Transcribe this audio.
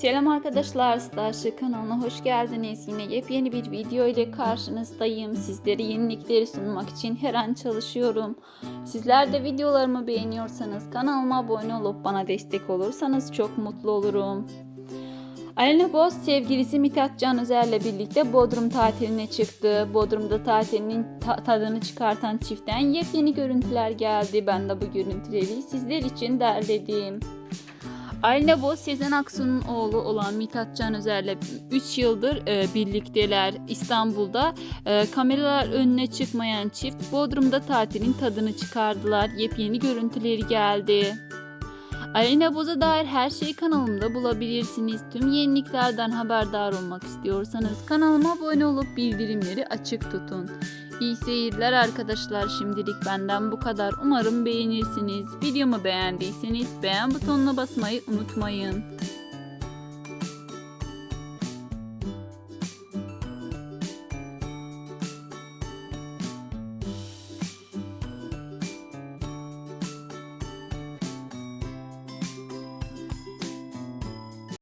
Selam arkadaşlar, Starship kanalına hoş geldiniz. Yine yepyeni bir video ile karşınızdayım. Sizlere yenilikleri sunmak için her an çalışıyorum. Sizler de videolarımı beğeniyorsanız kanalıma abone olup bana destek olursanız çok mutlu olurum. Alena Boz sevgilisi Mithat Can Özer'le birlikte Bodrum tatiline çıktı. Bodrum'da tatilinin ta- tadını çıkartan çiftten yepyeni görüntüler geldi. Ben de bu görüntüleri sizler için derledim. Alina Boz, Sezen Aksu'nun oğlu olan Mithat Can Özer'le 3 yıldır e, birlikteler İstanbul'da. E, kameralar önüne çıkmayan çift Bodrum'da tatilin tadını çıkardılar. Yepyeni görüntüleri geldi. Alina Boz'a dair her şeyi kanalımda bulabilirsiniz. Tüm yeniliklerden haberdar olmak istiyorsanız kanalıma abone olup bildirimleri açık tutun. İyi seyirler arkadaşlar. Şimdilik benden bu kadar. Umarım beğenirsiniz. Videomu beğendiyseniz beğen butonuna basmayı unutmayın.